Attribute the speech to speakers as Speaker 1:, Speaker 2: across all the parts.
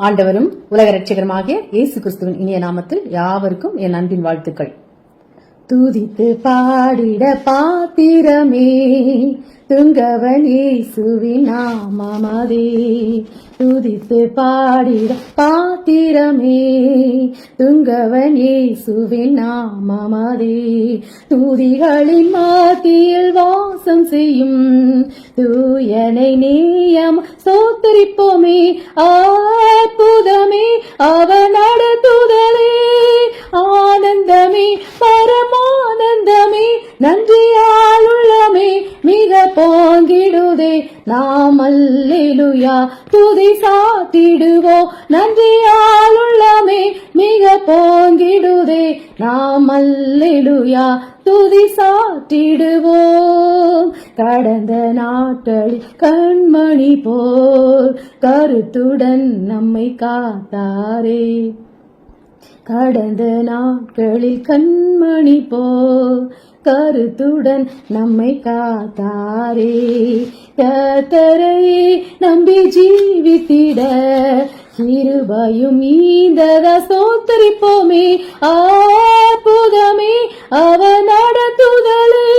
Speaker 1: ஆண்டவரும் உலக ரட்சகருமாகிய இயேசு கிறிஸ்துவின் இனிய நாமத்தில் யாவருக்கும் என் அன்பின் வாழ்த்துக்கள். துதித்து பாடிட பாத்திரமே. துங்கவன் இயேசுவின் நாமமதே. துதித்து பாடிட பாத்திரமே. துங்கவன் இயேசுவின் நாமமதே. துதிகளின் மாத்தியில் வாசம் செய்யும் தூயனை நேயம் சோத்தரிப்போமே. அற்புதமே அவன் நடத்துதலே ஆனந்தமே பர நன்றியால் உள்ளமே மிக போங்கிடுதே நாம் அல்லேலுயா துதி சாத்திடுவோ. நன்றியால் உள்ளமே மிக போங்கிடுதே நாம் அல்லேலுயா துதி சாத்திடுவோம் கடந்த நாட்களில் கண்மணி போல் கருத்துடன் நம்மை காத்தாரே. கடந்த நாட்களில் கண்மணி போ கருத்துடன் நம்மை காத்தாரே. கத்தரையே நம்பி ஜீவித்திட கிருபையும் ஈந்தத சோத்தரிப்போமே அற்புதமே அவ நடத்துதலே.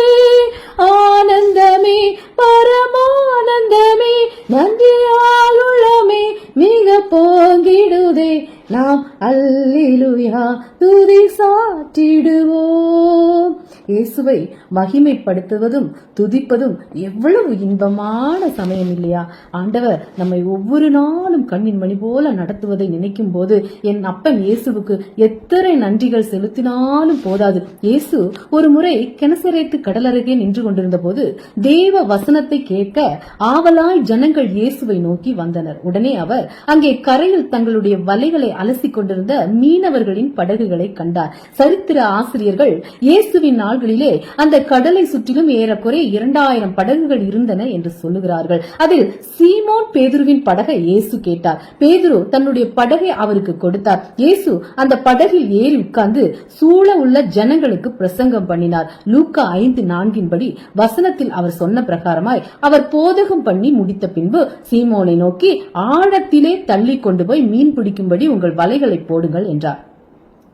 Speaker 1: ஆனந்தமே பரமானந்தமே நன்றியால் உள்ளமே மிக போங்கிடுதே. நாம் அல்ல அல்லேலுயா துதி சாற்றிடுவோம். இயேசுவை மகிமைப்படுத்துவதும் துதிப்பதும் எவ்வளவு இன்பமான சமயம் இல்லையா? ஆண்டவர் நம்மை ஒவ்வொரு நாளும் கண்ணின் மணி போல நடத்துவதை நினைக்கும் போது என் அப்பன் இயேசுவுக்கு எத்தனை நன்றிகள் செலுத்தினாலும் போதாது. இயேசு ஒரு முறை கிணசரைத்து கடலருகே நின்று கொண்டிருந்த போது தேவ வசனத்தை கேட்க ஆவலாய் ஜனங்கள் இயேசுவை நோக்கி வந்தனர். உடனே அவர் அங்கே கரையில் தங்களுடைய வலைகளை அலசி கொண்டிருந்த மீனவர்களின் படகுகளை கண்டார். சரித்திர ஆசிரியர்கள் இயேசுவின் நாள்களிலே அந்த கடலை சுற்றிலும் ஏறக்குறைய இரண்டாயிரம் படகுகள் இருந்தன என்று சொல்லுகிறார்கள். அதில் சீமோன் பேதுருவின் படகை இயேசு கேட்டார். பேதுரு தன்னுடைய படகை அவருக்கு கொடுத்தார். இயேசு அந்த படகில் ஏறி உட்கார்ந்து சூழ உள்ள ஜனங்களுக்கு பிரசங்கம் பண்ணினார். லூக்கா ஐந்து நான்கின்படி வசனத்தில் அவர் சொன்ன பிரகாரமாய் அவர் போதகம் பண்ணி முடித்த பின்பு சீமோனை நோக்கி ஆழத்திலே தள்ளி கொண்டு போய் மீன் பிடிக்கும்படி உங்கள் வலைகளை போடுங்கள் என்றார்.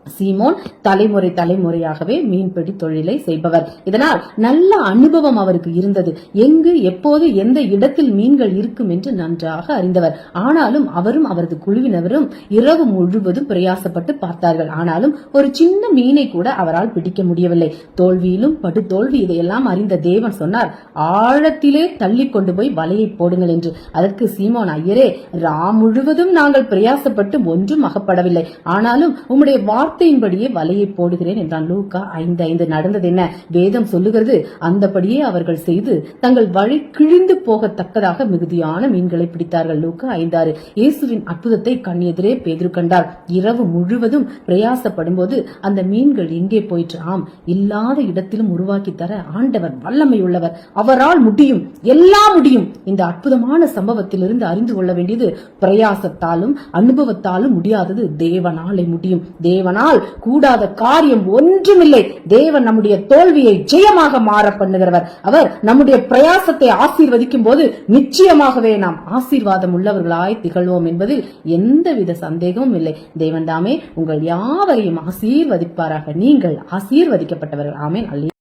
Speaker 1: சீமோன் தலைமுறை தலைமுறையாகவே மீன்பிடி தொழிலை செய்பவர். இதனால் நல்ல அனுபவம் அவருக்கு இருந்தது. எங்கு எப்போது எந்த இடத்தில் மீன்கள் இருக்கும் என்று நன்றாக அறிந்தவர். ஆனாலும் அவரும் அவரது குழுவினரும் இரவு முழுவதும் பிரயாசப்பட்டு பார்த்தார்கள். ஆனாலும் ஒரு சின்ன மீனை கூட அவரால் பிடிக்க முடியவில்லை. தோல்வியிலும் படுதோல்வி இதையெல்லாம் அறிந்த தேவன் சொன்னார் ஆழத்திலே தள்ளி கொண்டு போய் வலையை போடுங்கள் என்று. அதற்கு சீமோன் ஐயரே ரா முழுவதும் நாங்கள் பிரயாசப்பட்டு ஒன்றும் அகப்படவில்லை. ஆனாலும் உம்முடைய வார்த்தையின்படியே வலையை போடுகிறேன் என்றான் லூக்கா. ஐந்து ஐந்து நடந்தது என்ன? வேதம் சொல்லுகிறது அந்தபடியே அவர்கள் செய்து தங்கள் வழி கிழிந்து போகத்தக்கதாக மிகுதியான மீன்களை பிடித்தார்கள். லூக்கா ஐந்தாறு இயேசுவின் அற்புதத்தை கண்ணெதிரே பேதிரு கண்டார். இரவு முழுவதும் பிரயாசப்படும் போது அந்த மீன்கள் எங்கே போயிற்று? ஆம் இல்லாத இடத்திலும் உருவாக்கி தர ஆண்டவர் வல்லமை உள்ளவர் அவரால் முடியும் எல்லாம் முடியும். இந்த அற்புதமான சம்பவத்திலிருந்து அறிந்து கொள்ள வேண்டியது பிரயாசத்தாலும் அனுபவத்தாலும் முடியாதது தேவனாலே முடியும். தேவனால் கூடாத காரியம் ஒன்றுமில்லை. தேவன் நம்முடைய தோல்வியை ஜெயமாக மாற பண்ணுகிறவர். அவர் நம்முடைய பிரயாசத்தை ஆசீர்வதிக்கும் போது நிச்சயமாகவே நாம் ஆசீர்வாதம் உள்ளவர்களாய் திகழ்வோம் என்பதில் எந்தவித சந்தேகமும் இல்லை. தேவன் தாமே உங்கள் யாவரையும் ஆசீர்வதிப்பாராக. நீங்கள் ஆசீர்வதிக்கப்பட்டவர்கள். ஆமேன். அல்ல